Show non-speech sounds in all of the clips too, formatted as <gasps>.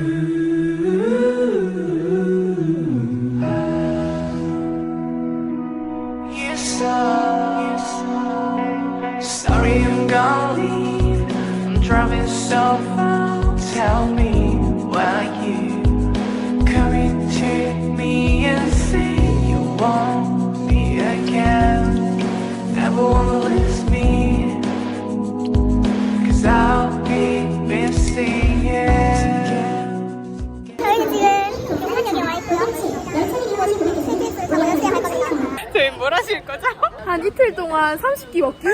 Mm-hmm. 한 이틀 동안 30끼 먹기?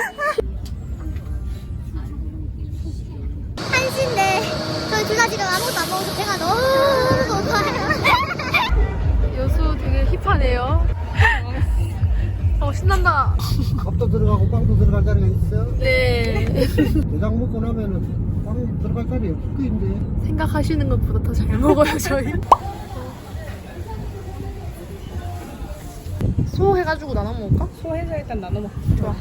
한시인데 저희 둘 다 지금 아무것도 안 먹어서 배가 너무 고파요. 여수 되게 힙하네요. 어, 신난다. 밥도 들어가고 빵도 들어갈 자리가 있어. 네. 대장 먹고 나면은 빵 들어갈 자리 없을 거인데. 생각하시는 것보다 더 잘 먹어요, 저희. 소 해가지고 나눠 먹을까? 소해서 일단 나눠 먹 좋아.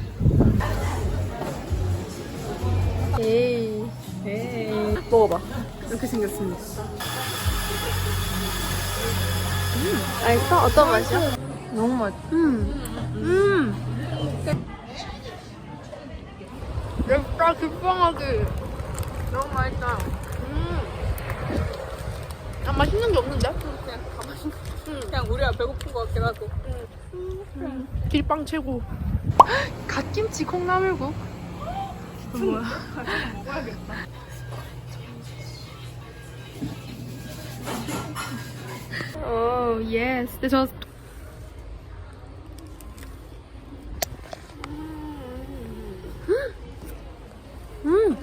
에이. 에이. 먹어봐. 이렇게 생겼습니다. 음, 맛있어? 어떤 맛이야? 너무 맛. 음. 음. 맵다 기빵하게. 너무 맛있다. 음. 아 맛있는 게 없는데? 그냥 가만히 그냥 우리가 배고픈 것 같긴 하고 길빵 최고. <gasps> 갓김치 콩나물국. 이거 뭐야? <laughs> 오, 예스. 근데 저 음.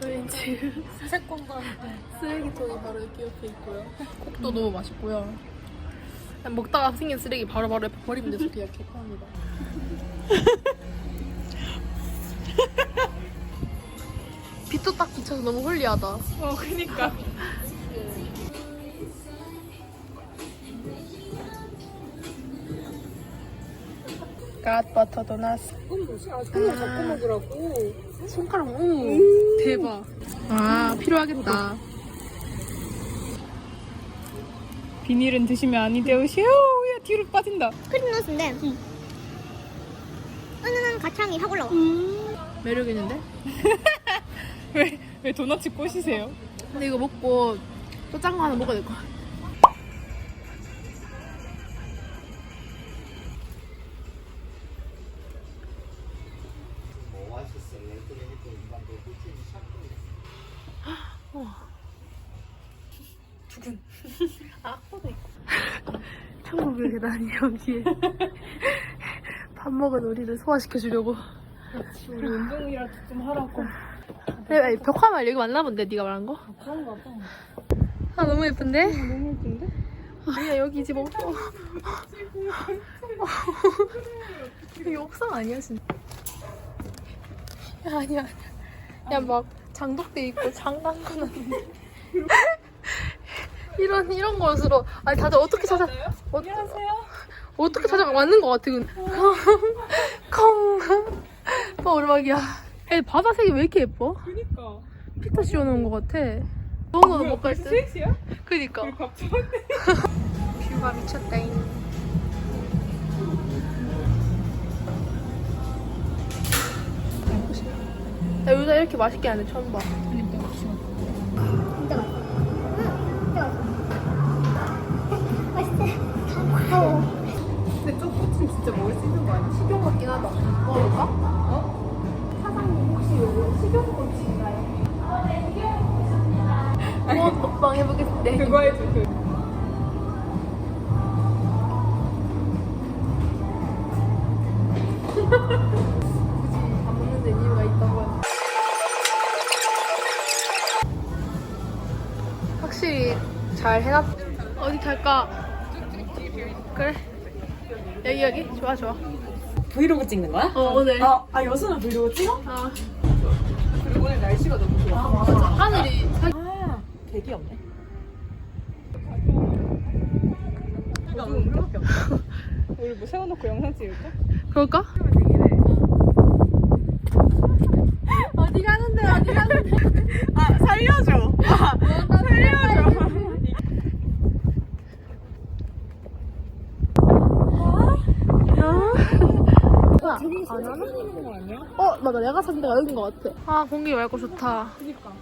저희 지금 색공과 함께 쓰레기통이 바로 여기 옆에 있고요. 콕도 너무 맛있고요. 먹다가 생긴 쓰레기 바로바로 옆에 버리면 돼서 그냥 개판입니다. 빛도 딱 비쳐서 너무 홀리하다. 어 그니까 갓버터 도넛. 이건 뭐지? 아 손으로 잡고 먹으라고 손가락, 오, 대박. 아, 필요하겠다. 비닐은 드시면 아니 되우시오 야 뒤로 빠진다 크림노스인데 은은한 가창이 확 올라와. 매력 있는데? <laughs> 왜, 왜 도넛 꼬시세요? 근데 이거 먹고 또 짠 거 하나 먹어야 될 것 같아. 두근. 아, 있고. 천국의 계단이 여기에. 밥 먹은 우리를 소화시켜 주려고. 우리 운동이라도 좀 하라고 네, 벽화말 여기 맞나 본데 네가 말한 거? 그런가 봐 아 너무 예쁜데? 너무 예쁜데? 아니야 여기 이제 뭐 어. 여기 옥상 아니야 진짜 야, 아니야 야막 장독대 있고 장난 거놨는데 이런 이런 것으로 아니 다들 어떻게 찾아 어, 어떻게 찾아가 맞는 것 같아 근데 콩 어, 오르막이야 애 바다색이 왜 이렇게 예뻐? 그니까 피터 씌워놓은 것 같아 좋은 거는 못 갈 듯. 셋이야? 그니까. <laughs> 뷰가 미쳤다잉. 나 여기다 이렇게 맛있게 하는 처음 봐. 맛있어. 근데 저 꽃은 진짜 먹을 수 있는 거 아니야? 식용 같긴 하다. 먹어볼까? 어? 사장님 혹시 요거 식용꽃인가요? 무엇 먹방 해보겠습니다. 그거 해줘 그 <laughs> 잘 해놨. 어디 갈까? 그래. 여기 여기 좋아 좋아. 브이로그 찍는 거야? 어 오늘. 아, 아 여수는 브이로그 찍어? 아. 그리고 오늘 날씨가 너무 좋아. 아 맞아. 아, 하늘이. 아 대기 없네. 우리밖에 없어. 우리 뭐 세워놓고 영상 찍을까? 그럴까? 어디 가는데 어디 가는데 아 살려줘 <laughs> 내가 산 데가 여긴 것 같아. 아 공기 맑고 좋다. 그니까.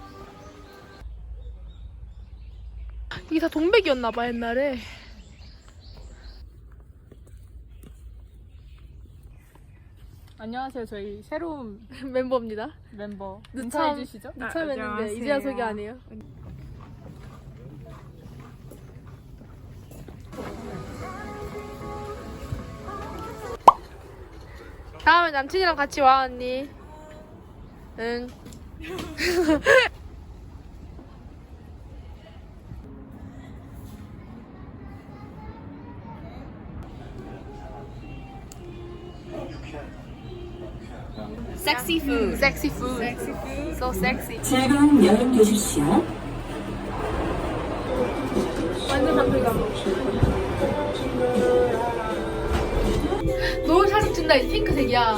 이게 다 동백이었나봐 옛날에. 안녕하세요. 저희 새로운 <laughs> 멤버입니다. 멤버 인사해 주시죠. 늦참했는데 이제야 소개 안 해요? 다음에 남친이랑 같이 와 언니 응 섹시 푸드. 섹시 푸드 so sexy 즐거운 여름 되십시오. 이 핑크색이야.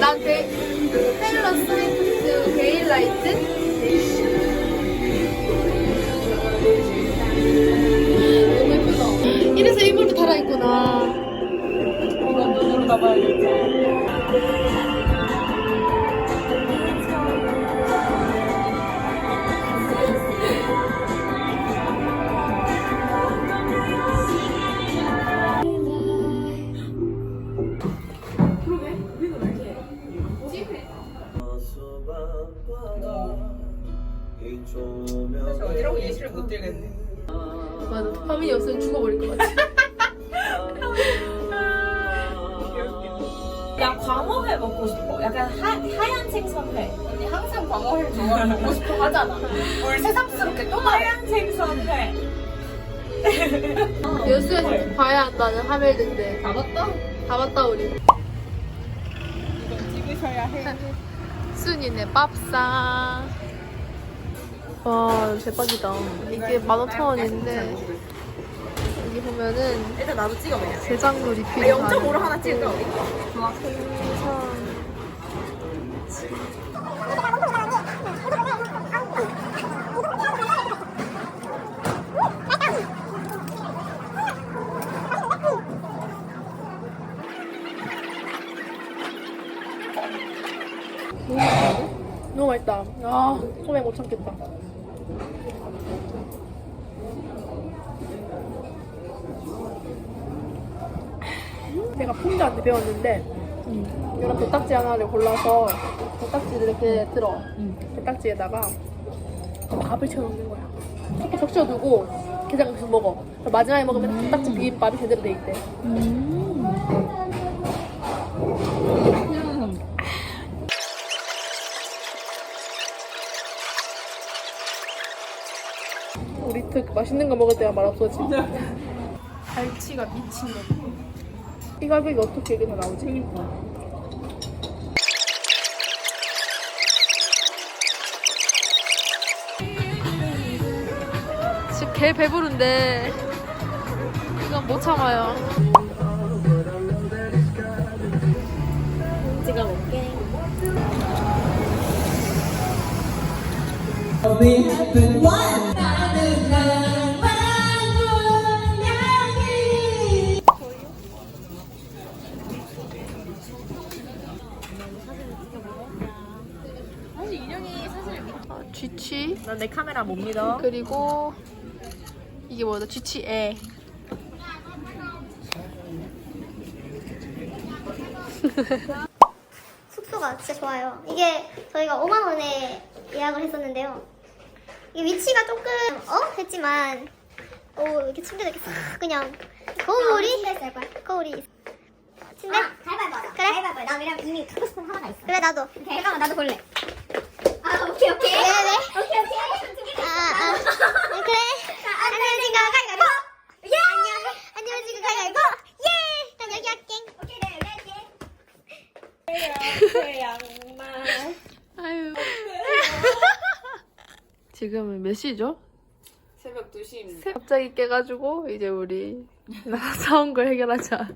난 데, 헬러 스위트 데일라이트? 너무 예쁘다. 이래서 이불도 달아있구나. 이건 눈으로 담아야겠다. 야 광어회 먹고 싶어. 약간 하, 하얀 생선회. 언니 항상 광어회 좋아해 먹고 싶어 하잖아. 뭘 새삼스럽게 또 하얀 생선회. <laughs> 여수에서 봐야 한다는 하멜드인데 다 봤다? 다 봤다 우리 찍으셔야 해. 순이네 밥상 와 대박이다 이게 15,000원인데 여기 보면은 일단 나도 찍어봐. 대장로 리필이 0.5로 하나 찍을까 우리? 너무 맛있다 아 소맥 못 참겠다 내가 풍자한테 배웠는데 이런 게딱지 하나를 골라서 게딱지를 이렇게 들어. 게딱지에다가 밥을 채워놓는 거야. 이렇게 적셔두고 게장 계속 먹어. 마지막에 먹으면 게딱지 비빔밥이 제대로 돼 있대. 우리 특 맛있는 거 먹을 때만 말 없어지. <laughs> 갈치가 미친 거 이 가격이 어떻게 이게 다 나오지? 지금 개 배부른데 이건 못 참아요 찍어볼게. 어, 난 내 카메라 못 믿어. 그리고 이게 뭐다 쥐치애 <laughs> 숙소가 진짜 좋아요. 이게 저희가 5만 원에 예약을 했었는데요. 이게 위치가 조금 어 했지만 오 이렇게 침대도 이렇게 싹 그냥 거울이 거울이 있- 침대 가위바위보 하자. 그래? 가위바위보. 나 왜냐면 이미 갖고 싶은 하나가 있어. 그래 나도 잠깐만 나도 볼래. 아 오케이 오케이. 왜, 왜? 오케이 오케이. 아, 아. 그래 안녕하신가 가위바위보 예 안녕 안녕하신가 가위바위보 예난 여기 할게 오케이 네 여기 할게. 아유 <laughs> 지금은 몇 시죠? 새벽 2시입니다. 갑자기 깨가지고 이제 우리 나 <laughs> 사온 걸 해결하자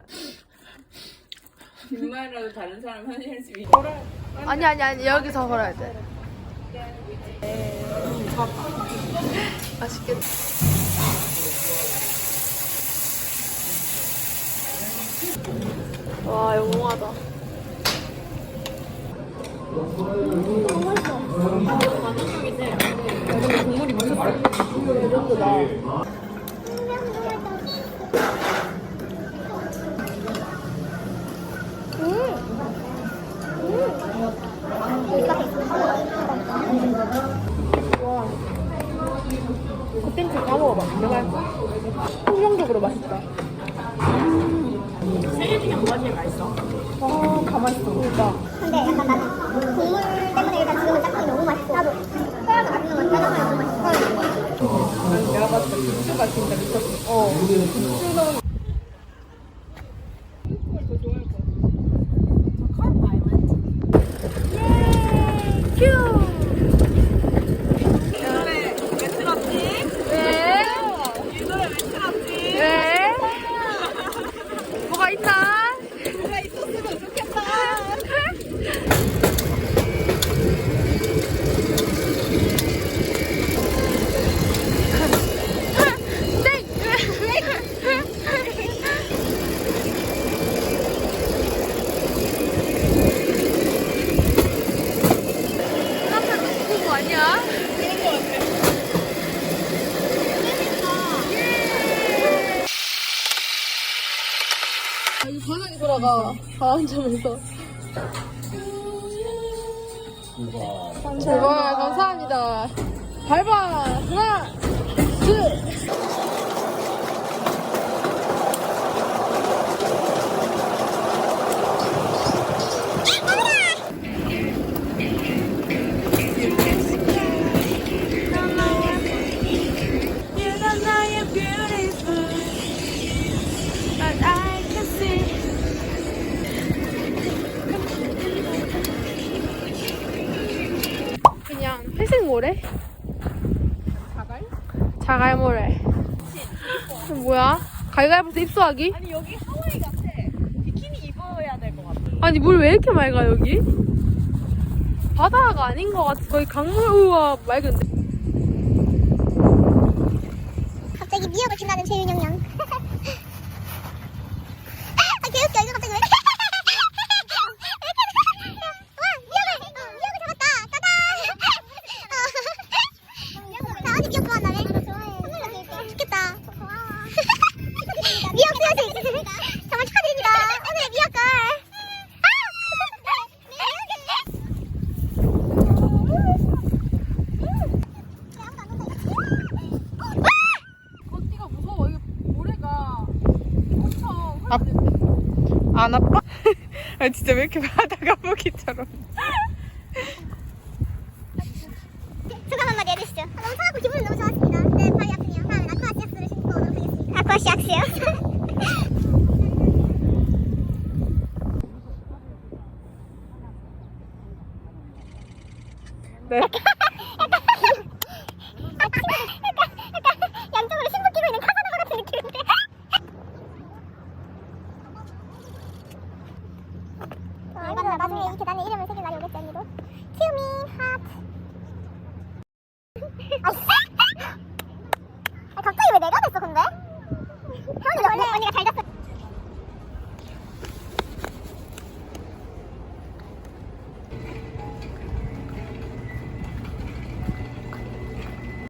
뒷말이라도 다른 사람 현실 수있 아니 아니 아니 여기서 걸어야 돼 맛있겠다. 와, 영롱하다. 겉김치 다 먹어봐. 내가 풍경적으로 맛있다. 세개 중에 뭐가 제일 맛있어? 아, 다 맛있어. 그러니까. 근데 약간 나는 국물 때문에 일단 지금은 짬뽕이 너무 맛있고 나도 소라도 맛있는 건 짜장면이 너무 맛있어 난 내가 봤을 때 국수가 진짜 미쳤어. 어. 국수는 뭐가 있나? 뭐가 있었으면 좋겠다. 그거 아니야? 아, 이거 바닥에 돌아가. 다음 점에서. 제발, 감사합니다. 밟아! 하나, 둘! 자갈? 자갈 모래. 뭐야? 가위가위보서 입수하기? 아니 여기 하와이 같아. 비키니 입어야 될 것 같아. 아니 물 왜 이렇게 맑아 여기? 바다가 아닌 것 같아. 거의 강물 우와 맑은데. 갑자기 미역을 준다는 재윤영 양 아 개웃겨 이거 갑자기 왜 와, 미역을! 어, 미역을 잡았다! 따단! 어. 나 언니 미역 좋아한다네? 선물로 줄게. 좋겠다. 미역 수여식! 정말 축하드립니다. 오늘의 미역걸! 걷기가 무서워. 이게 모래가 엄청 안 아파? <laughs> 아 진짜 왜 이렇게 바다 가 보기처럼. 소감 한마디 해주시죠. 아, 너무 차갑고 기분이 너무 좋았습니다. 네, 발이 아프네요. 다음엔 아쿠아시악스를 신고 오도록 하겠습니다. 아쿠아시악스요? <laughs> 네. 나중에 이 계단에 이름을 새길 날이 오겠지 언니도 큐민 하트 아, 갑자기 왜 내가 됐어 근데?